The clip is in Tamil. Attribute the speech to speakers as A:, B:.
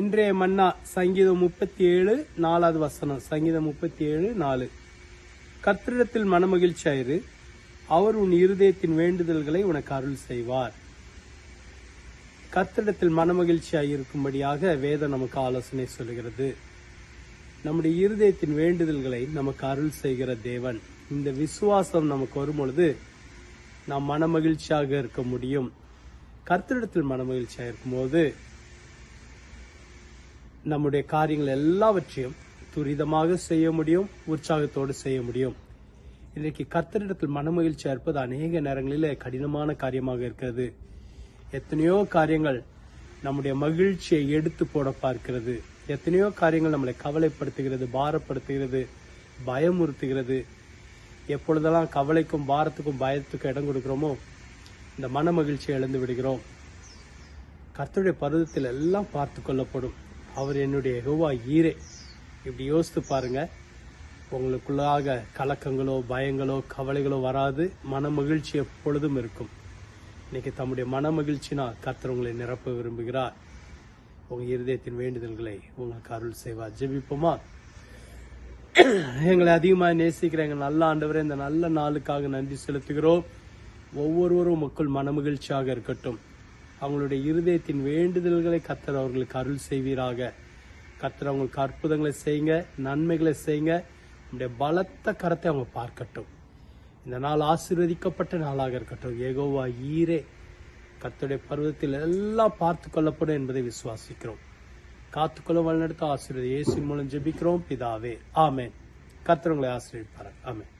A: இன்றைய மன்னா சங்கீதம் முப்பத்தி ஏழு நாலாவது வசனம். சங்கீதம் முப்பத்தி ஏழு நாலு. கர்த்தரிடத்தில் மனமகிழ்ச்சியாயிரு அவர் உன் இருதயத்தின் வேண்டுதல்களை உனக்கு அருள் செய்வார். கர்த்தரிடத்தில் மனமகிழ்ச்சியாய் இருக்கும்படியாக வேதம் நமக்கு ஆலோசனை சொல்கிறது நம்முடைய இருதயத்தின் வேண்டுதல்களை நமக்கு அருள் செய்கிற தேவன். இந்த விசுவாசம் நமக்கு வரும் பொழுது நாம் மனமகிழ்ச்சியாக இருக்க முடியும். கர்த்தரிடத்தில் மனமகிழ்ச்சியாக இருக்கும்போது நம்முடைய காரியங்கள் எல்லாவற்றையும் துரிதமாக செய்ய முடியும் உற்சாகத்தோடு செய்ய முடியும். இன்றைக்கு கர்த்தரிடத்தில் மனமகிழ்ச்சியாக இருப்பது அநேக நேரங்களிலே கடினமான காரியமாக இருக்கிறது. எத்தனையோ காரியங்கள் நம்முடைய மகிழ்ச்சியை எடுத்து போட பார்க்கிறது. எத்தனையோ காரியங்கள் நம்மளை கவலைப்படுத்துகிறது பாரப்படுத்துகிறது பயமுறுத்துகிறது. எப்பொழுதெல்லாம் கவலைக்கும் பாரத்துக்கும் பயத்துக்கும் இடம் கொடுக்கிறோமோ இந்த மன மகிழ்ச்சியை இழந்து விடுகிறோம். கர்த்தருடைய பருவத்தில் எல்லாம் பார்த்து கொள்ளப்படும். அவர் என்னுடைய எகோவா ஈரே. இப்படி யோசித்து பாருங்க. உங்களுக்குள்ளாக கலக்கங்களோ பயங்களோ கவலைகளோ வராது. மன மகிழ்ச்சி எப்பொழுதும் இருக்கும். இன்னைக்கு தம்முடைய மன மகிழ்ச்சினா கர்த்தர் உங்களை நிரப்ப விரும்புகிறார். உங்க இருதயத்தின் வேண்டுதல்களை உங்களுக்கு அருள் செய்வார். ஜெபிப்போமா? எங்களை அதிகமாக நேசிக்கிற எங்கள் நல்ல ஆண்டவரே இந்த நல்ல நாளுக்காக நன்றி செலுத்துகிறோம். ஒவ்வொருவரும் மக்கள் மனமகிழ்ச்சியாக இருக்கட்டும். அவங்களுடைய இருதயத்தின் வேண்டுதல்களை கத்தர் அவர்களுக்கு அருள் செய்வீராக. கத்தர் அவங்களுக்கு அற்புதங்களை செய்யுங்க நன்மைகளை செய்யுங்க உங்களுடைய பலத்த கரத்தை அவங்க பார்க்கட்டும். இந்த நாள் ஆசீர்வதிக்கப்பட்ட நாளாக இருக்கட்டும். ஏகோவா ஈரே. கர்த்தருடைய பருவத்தில் எல்லாம் பார்த்து கொள்ளப்படும் என்பதை விசுவாசிக்கிறோம். காத்துக்கொள்ள வழிநடத்த ஆசீர்வதி இயேசு மூலம் ஜெபிக்கிறோம். பிதாவே. ஆமேன். கர்த்தர் உங்களை ஆசீர்வதிப்பார் ஆமென்.